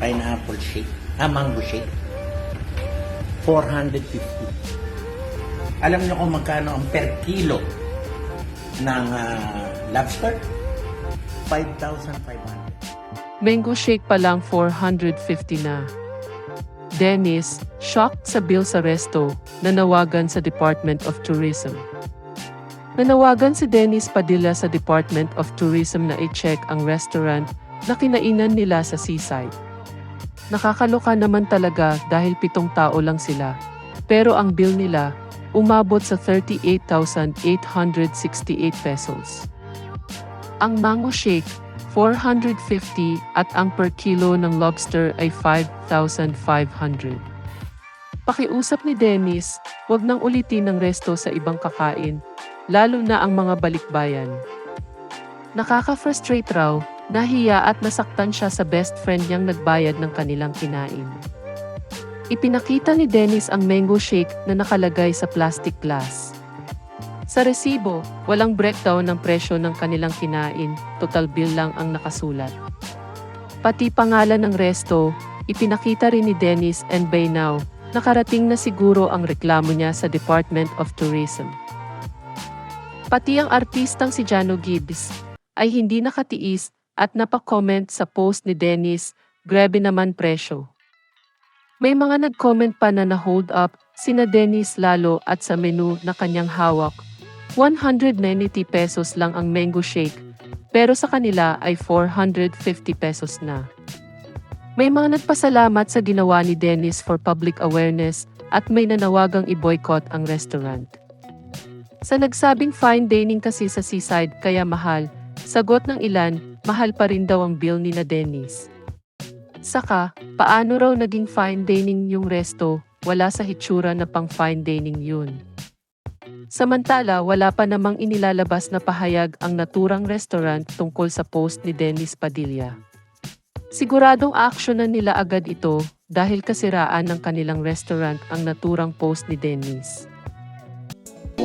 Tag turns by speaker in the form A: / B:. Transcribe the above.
A: pineapple shake, ah, mango shake. 450. Alam niyo kung magkano ang per kilo ng ah, lobster? 5,500.
B: Mango shake pa lang 450 na. Dennis, shocked sa bill sa resto, nanawagan sa Department of Tourism. Nanawagan si Dennis Padilla sa Department of Tourism na i-check ang restaurant na kinainan nila sa seaside. Nakakaloka naman talaga dahil pitong tao lang sila. Pero ang bill nila, umabot sa 38,868 pesos. Ang mango shake, 450 at ang per kilo ng lobster ay 5,500. Pakiusap ni Dennis, wag nang ulitin ng resto sa ibang kakain, lalo na ang mga balikbayan. Nakaka-frustrate raw, nahiya at nasaktan siya sa best friend niyang nagbayad ng kanilang kinain. Ipinakita ni Dennis ang mango shake na nakalagay sa plastic glass. Sa resibo, walang breakdown ng presyo ng kanilang kinain, total bill lang ang nakasulat. Pati pangalan ng resto, ipinakita rin ni Dennis and by now, nakarating na siguro ang reklamo niya sa Department of Tourism. Pati ang artistang si Jano Gibbs ay hindi nakatiis at napakomment sa post ni Dennis, grabe naman presyo. May mga nag-comment pa na na-hold up sina Dennis lalo at sa menu na kanyang hawak 190 pesos lang ang mango shake, pero sa kanila ay 450 pesos na. May mga nagpasalamat sa ginawa ni Dennis for public awareness at may nanawagang i-boycott ang restaurant. Sa nagsabing fine dining kasi sa seaside kaya mahal, sagot ng ilan, mahal pa rin daw ang bill ni na Dennis. Saka, paano raw naging fine dining yung resto, wala sa hitsura na pang fine dining yun. Samantala, wala pa namang inilalabas na pahayag ang naturang restaurant tungkol sa post ni Dennis Padilla. Siguradong aksyonan nila agad ito dahil kasiraan ng kanilang restaurant ang naturang post ni Dennis.